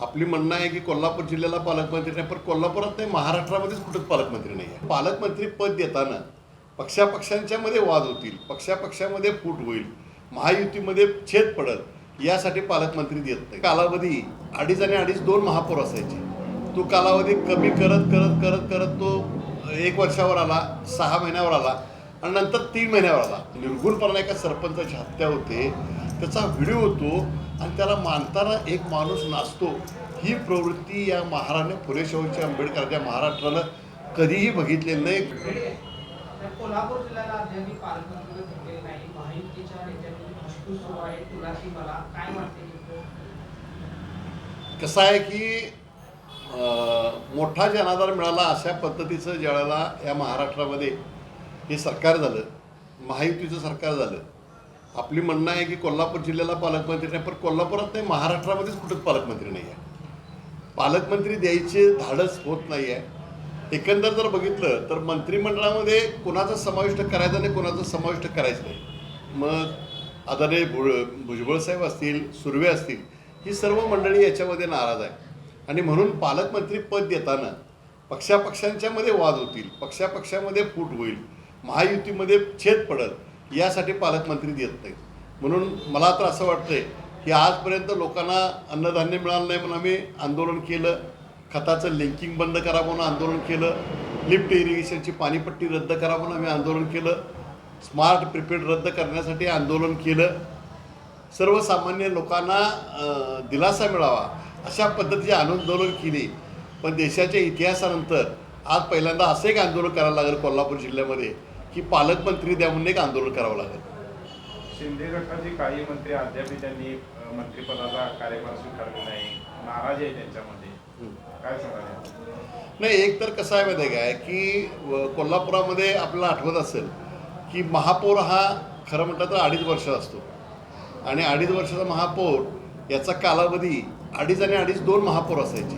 आपली म्हणणं आहे की कोल्हापूर जिल्ह्याला पालकमंत्री नाही पण कोल्हापुरात नाही महाराष्ट्रामध्येच कुठंच पालकमंत्री नाही आहे. पालकमंत्री पद देताना पक्षापक्षांच्या मध्ये वाद होतील पक्षापक्षामध्ये फूट होईल महायुतीमध्ये छेद पडत यासाठी पालकमंत्री देत नाही कालावधी अडीच आणि अडीच दोन महापौर असायचे. तो कालावधी कमी करत करत करत करत तो एक वर्षावर आला सहा महिन्यावर आला आणि नंतर तीन महिन्यावर आला. निर्गुणपणा एका सरपंचाची हत्या होते. त्याचा व्हिडिओ होतो आणि त्याला मानताना एक माणूस नाचतो. ही प्रवृत्ती या महाराणे फुले शाहूच्या आंबेडकरांच्या महाराष्ट्राला कधीही बघितलेली नाही. कोल्हापूर जिल्ह्याला अद्याप पालकमंत्री भेटलेले नाही. महायुतीच्या नेत्यांनी धुसफूस सुरू आहे. तुला ती मला काय वाटते नेमकं? कसं आहे की मोठा जनाधार मिळाला अशा पद्धतीचं ज्यावेळेला या महाराष्ट्रामध्ये हे सरकार झालं महायुतीचं सरकार झालं आपली म्हणणं आहे की कोल्हापूर जिल्ह्याला पालकमंत्री नाही पण कोल्हापुरात नाही महाराष्ट्रामध्येच कुठंच पालकमंत्री नाही आहे पालकमंत्री द्यायचे धाडस होत नाही आहे एकंदर जर बघितलं तर मंत्रिमंडळामध्ये कोणाचा समाविष्ट करायचा नाही कोणाचं समाविष्ट करायचं नाही. मग आदरणीय भुळ भुजबळ साहेब असतील सुर्वे असतील ही सर्व मंडळी याच्यामध्ये नाराज आहे आणि म्हणून पालकमंत्री पद देताना पक्षापक्षांच्यामध्ये वाद होतील पक्षापक्षामध्ये फूट होईल महायुतीमध्ये छेद पडत यासाठी पालकमंत्री देत नाहीत. म्हणून मला तर असं वाटतंय की आजपर्यंत लोकांना अन्नधान्य मिळालं नाही म्हणून आम्ही आंदोलन केलं. खताचं लिंकिंग बंद करा म्हणून आंदोलन केलं. लिफ्ट इरिगेशनची पाणीपट्टी रद्द करा म्हणून आम्ही आंदोलन केलं. स्मार्ट प्रिपेड रद्द करण्यासाठी आंदोलन केलं. सर्वसामान्य लोकांना दिलासा मिळावा अशा पद्धतीचे आंदोलन केली. पण देशाच्या इतिहासानंतर आज पहिल्यांदा असं एक आंदोलन करायला लागेल कोल्हापूर जिल्ह्यामध्ये. की पालकमंत्री द्या म्हणून एक आंदोलन करावं लागेल. शिंदे गटाचे काही मंत्री अद्याप त्यांनी मंत्रिपदाचा कार्यभार स्वीकारला नाही. नाराजी आहे त्यांच्यामध्ये. काय सांगाल नाही एक तर कसं आहे माहिती आहे काय? की कोल्हापुरामध्ये आपल्याला आठवत असेल की महापौर हा खरं म्हटलं तर अडीच वर्ष असतो. आणि अडीच वर्षाचा महापौर याचा कालावधी अडीच आणि अडीच दोन महापौर असायचे.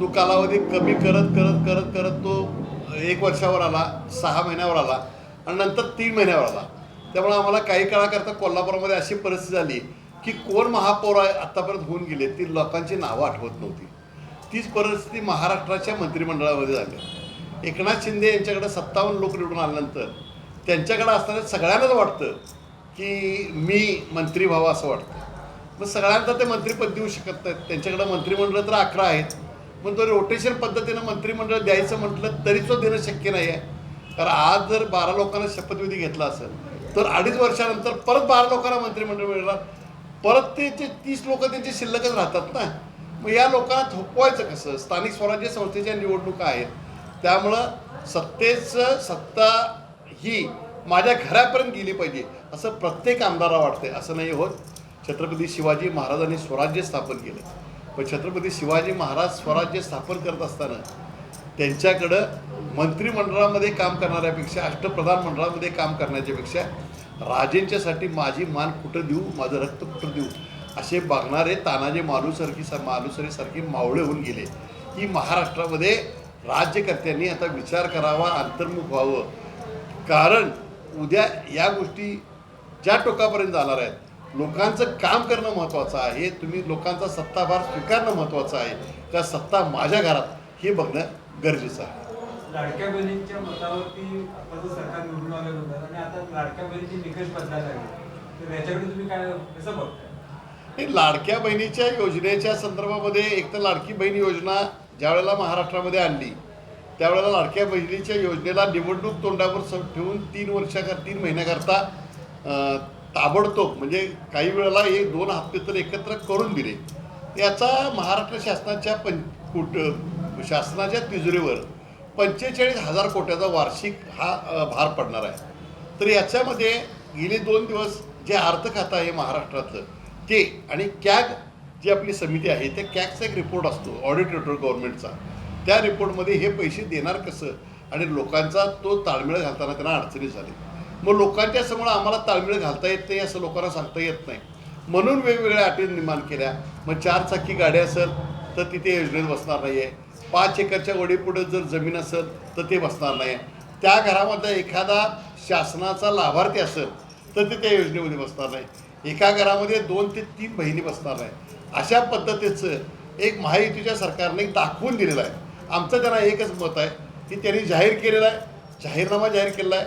तो कालावधी कमी करत करत करत करत तो एक वर्षावर आला सहा महिन्यावर आला. आणि नंतर तीन महिन्यावर आला त्यामुळे आम्हाला काही काळाकरता कोल्हापुरामध्ये अशी परिस्थिती झाली की कोण महापौर आहे आत्तापर्यंत होऊन गेले ती लोकांची नावं आठवत नव्हती. तीच परिस्थिती महाराष्ट्राच्या मंत्रिमंडळामध्ये झाली. एकनाथ शिंदे यांच्याकडे सत्तावन्न लोक निवडून आल्यानंतर त्यांच्याकडे असताना सगळ्यांनाच वाटतं की मी मंत्री व्हावं असं वाटतं. मग सगळ्यांना ते मंत्रीपद देऊ शकत नाहीत. त्यांच्याकडे मंत्रिमंडळ तर अकरा आहेत. पण तो रोटेशन पद्धतीनं मंत्रिमंडळ द्यायचं म्हटलं तरी तो देणं शक्य नाही आहे कारण आज जर बारा लोकांना शपथविधी घेतला असेल तर अडीच वर्षानंतर परत बारा लोकांना मंत्रिमंडळ मिळणार. परत ते जे तीस लोक त्यांचे शिल्लकच राहतात ना. मग या लोकांना थोपवायचं कसं? स्थानिक स्वराज्य संस्थेच्या निवडणुका आहेत. त्यामुळं सत्तेचं सत्ता ही माझ्या घरापर्यंत गेली पाहिजे असं प्रत्येक आमदाराला वाटतंय. असं नाही होत. छत्रपती शिवाजी महाराजांनी स्वराज्य स्थापन केलं. पण छत्रपती शिवाजी महाराज स्वराज्य स्थापन करत असताना त्यांच्याकडं मंत्रिमंडळामध्ये काम करणाऱ्यापेक्षा अष्टप्रधान मंडळामध्ये काम करण्याच्यापेक्षा राजेंच्यासाठी माझी मान कुठं देऊ? माझं रक्त कुठं देऊ? असे बघणारे तानाजी मालूसारखी सा मालुसरीसारखे मावळे होऊन गेले. की महाराष्ट्रामध्ये राज्यकर्त्यांनी आता विचार करावा अंतर्मुख व्हावं. कारण उद्या या गोष्टी ज्या टोकापर्यंत जाणार आहेत लोकांचं काम करणं महत्त्वाचं आहे तुम्ही लोकांचा सत्ताभार स्वीकारणं महत्त्वाचं आहे. का सत्ता माझ्या घरात हे बघणं गरजेचं आहे. लाडक्या बहिणींच्या मतावरती आताचं सरकार निवडून आलेलं होतं आणि आता लाडक्या बहिणीचे निकष बदलायला लागले. तर याच्याकडे तुम्ही काय कसं बघताय? हे लाडक्या बहिणीच्या योजनेच्या संदर्भामध्ये एक तर लाडकी बहीण योजना ज्यावेळेला महाराष्ट्रामध्ये आणली त्यावेळेला लाडक्या बहिणीच्या योजनेला निवडणूक तोंडावर ठेवून तीन वर्षाकर तीन महिन्याकरता ताबडतोब म्हणजे काही वेळेला एक दोन हप्ते तर एकत्र करून दिले. याचा महाराष्ट्र शासनाच्या पंच कुट शासनाच्या तिजोरीवर पंचेचाळीस हजार कोट्याचा वार्षिक हा भार पडणार आहे. तर याच्यामध्ये गेले दोन दिवस जे अर्थ खातं आहे महाराष्ट्रातलं ते आणि कॅग जी आपली समिती आहे त्या कॅगचा एक रिपोर्ट असतो ऑडिट रिपोर्ट गव्हर्नमेंटचा. त्या रिपोर्टमध्ये हे पैसे देणार कसं? आणि लोकांचा तो ताळमेळ घालताना त्यांना अडचणी झाली. मग लोकांच्या समोर आम्हाला ताळमेळ घालता येत नाही असं लोकांना सांगता येत नाही. म्हणून वेगवेगळ्या अटी निर्माण केल्या. मग चारचाकी गाड्या गाडी असेल तर तिथे योजनेत बसणार नाही आहे पाच एकरच्या वडीपुढं जर जमीन असेल तर ते बसणार नाही. त्या घरामध्ये एखादा शासनाचा लाभार्थी असेल तर ते त्या योजनेमध्ये बसणार नाही. एका घरामध्ये दोन ते तीन बहिणी बसणार नाही. अशा पद्धतीचं एक महायुतीच्या सरकारने दाखवून दिलेलं आहे. आमचं त्यांना एकच मत आहे की त्यांनी जाहीर केलेला आहे. जाहीरनामा जाहीर केलेला आहे.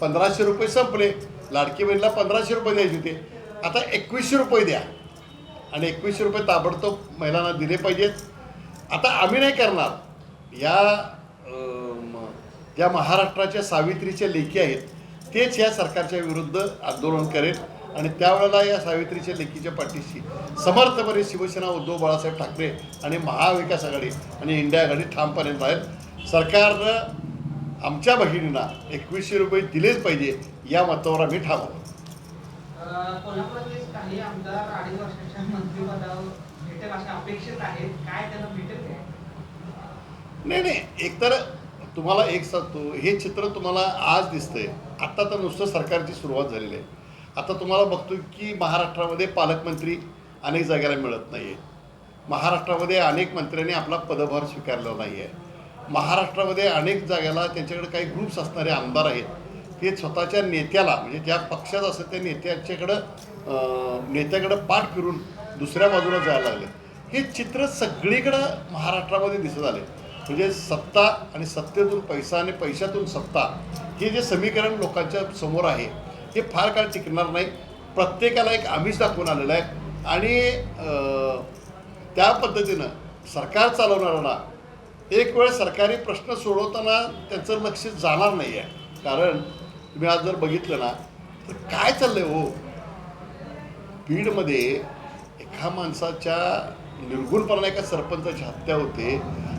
पंधराशे रुपये संपले. लाडकी बहिणीला पंधराशे रुपये द्यायचे होते. आता एकवीसशे रुपये द्या. आणि एकवीसशे रुपये ताबडतोब महिलांना दिले पाहिजेत. आता आम्ही नाही करणार. या ज्या महाराष्ट्राच्या सावित्रीच्या लेखी आहेत. तेच या सरकारच्या विरुद्ध आंदोलन करेल आणि त्यावेळेला या सावित्रीच्या लेखीच्या पाठीशी समर्थपणे शिवसेना उद्धव बाळासाहेब ठाकरे आणि महाविकास आघाडी आणि इंडिया आघाडी ठामपणे आहेत सरकारनं आमच्या भगिनींना एकवीसशे रुपये दिलेच पाहिजे या मतावर आम्ही ठाम आहोत. कोल्हापुरातले काही आमदार अडीच वर्षाच्या मंत्रिपदावर भेटेल अशा अपेक्षित आहेत. काय त्यांना भेटेल नाही नाही. एकतर तुम्हाला एक सांगतो हे चित्र तुम्हाला आज दिसतंय. आत्ता तर नुसतं सरकारची सुरुवात झालेली आहे. आता तुम्हाला बघतो की महाराष्ट्रामध्ये पालकमंत्री अनेक जागेला मिळत नाही आहे महाराष्ट्रामध्ये अनेक मंत्र्यांनी आपला पदभार स्वीकारला नाही आहे महाराष्ट्रामध्ये अनेक जागेला त्यांच्याकडे काही ग्रुप्स असणारे आमदार आहेत. ते स्वतःच्या नेत्याला म्हणजे ज्या पक्षात असं त्या नेत्याच्याकडं नेत्याकडं पाठ फिरून दुसऱ्या बाजूला जायला लागले. हे चित्र सगळीकडं महाराष्ट्रामध्ये दिसत आले. म्हणजे सत्ता आणि सत्तेतून पैसा आणि पैशातून सत्ता हे जे समीकरण लोकांच्या समोर आहे हे फार काळ टिकणार नाही. प्रत्येकाला एक आमिष दाखवून आलेलं आहे. आणि त्या पद्धतीनं सरकार चालवणाऱ्यांना एक वेळ सरकारी प्रश्न सोडवताना त्यांचं लक्ष जाणार नाही आहे कारण तुम्ही आज जर बघितलं ना तर काय चाललंय हो? बीडमध्ये एका माणसाच्या निर्गुणपणा एका सरपंचाची हत्या होते.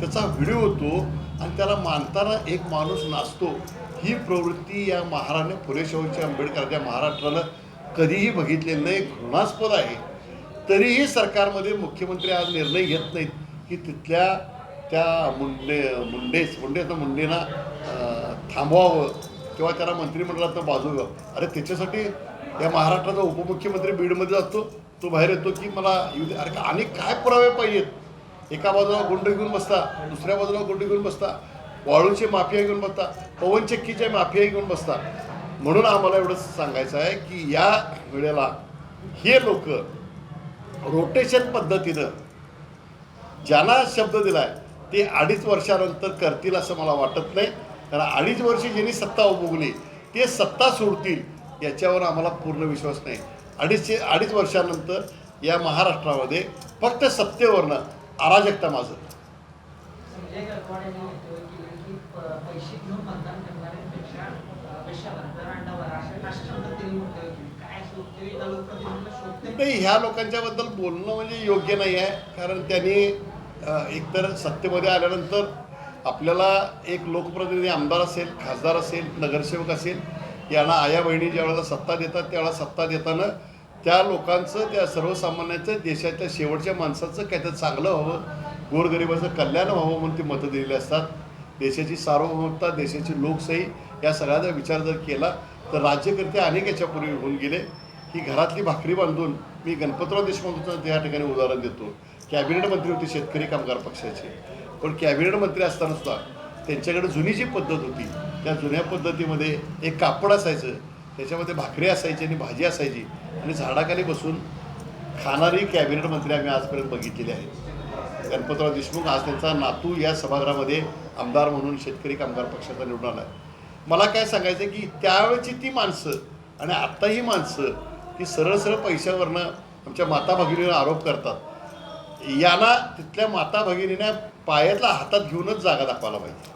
त्याचा व्हिडिओ होतो आणि त्याला मानताना एक माणूस नाचतो. ही प्रवृत्ती या महाराणे फुले शाहूच्या आंबेडकरांच्या महाराष्ट्रानं कधीही बघितलेलं नाही घृणास्पद आहे. तरीही सरकारमध्ये मुख्यमंत्री आज निर्णय घेत नाहीत. की तिथल्या त्या मुंडे मुंडेस मुंडेचं मुंडेना थांबवावं किंवा त्याला मंत्रिमंडळातनं घ्यावं अरे त्याच्यासाठी या महाराष्ट्राचा उपमुख्यमंत्री बीडमध्ये जातो तो बाहेर येतो की मला अरे आणि काय पुरावे पाहिजेत? एका बाजूला गुंड घेऊन बसता दुसऱ्या बाजूला गुंड घेऊन बसता वाळूचे माफिया घेऊन बसता पवनचक्कीचे माफिया घेऊन बसता. म्हणून आम्हाला एवढंच सांगायचं आहे की या वेळेला हे लोक रोटेशन पद्धतीनं ज्यांना शब्द दिलाय ते अडीच वर्षानंतर करतील असं मला वाटत नाही. कारण अडीच वर्षी ज्यांनी सत्ता उपभोगली ते सत्ता सोडतील याच्यावर आम्हाला पूर्ण विश्वास नाही. अडीचशे अडीच वर्षानंतर या महाराष्ट्रामध्ये फक्त सत्तेवरनं अराजकता शोधते नाही ह्या लोकांच्याबद्दल बोलणं म्हणजे योग्य नाही आहे. कारण त्यांनी एकतर सत्तेमध्ये आल्यानंतर आपल्याला एक लोकप्रतिनिधी आमदार असेल खासदार असेल नगरसेवक असेल यांना आया बहिणी ज्या वेळेला सत्ता देतात त्यावेळेला सत्ता देताना त्या लोकांचं त्या सर्वसामान्यांचं देशाच्या शेवटच्या माणसाचं काहीतरी चांगलं व्हावं गोरगरिबाचं कल्याण व्हावं म्हणून ते मतं दिलेली असतात. देशाची सार्वभौमता देशाची लोकशाही या सगळ्याचा विचार जर केला तर राज्यकर्ते अनेक याच्यापूर्वी होऊन गेले. ही घरातली भाकरी बांधून मी गणपतराव देशमुखांचं त्या ठिकाणी उदाहरण देतो. कॅबिनेट मंत्री होते शेतकरी कामगार पक्षाचे. पण कॅबिनेट मंत्री असताना सुद्धा त्यांच्याकडे जुनी जी पद्धत होती त्या जुन्या पद्धतीमध्ये एक कापड असायचं त्याच्यामध्ये भाकरी असायची आणि भाजी असायची आणि झाडाखाली बसून खाणारी कॅबिनेट मंत्री आम्ही आजपर्यंत बघितलेली आहे गणपतराव देशमुख आज त्यांचा नातू या सभागृहामध्ये आमदार म्हणून शेतकरी कामगार पक्षाचा निवडून आला आहे. मला काय सांगायचं आहे की त्यावेळची ती माणसं आणि आत्ता ही माणसं ती सरळ सरळ पैशावरनं आमच्या माता भगिनीवर आरोप करतात. यांना तिथल्या माता भगिनीने पायातला हातात घेऊनच जागा दाखवायला पाहिजे.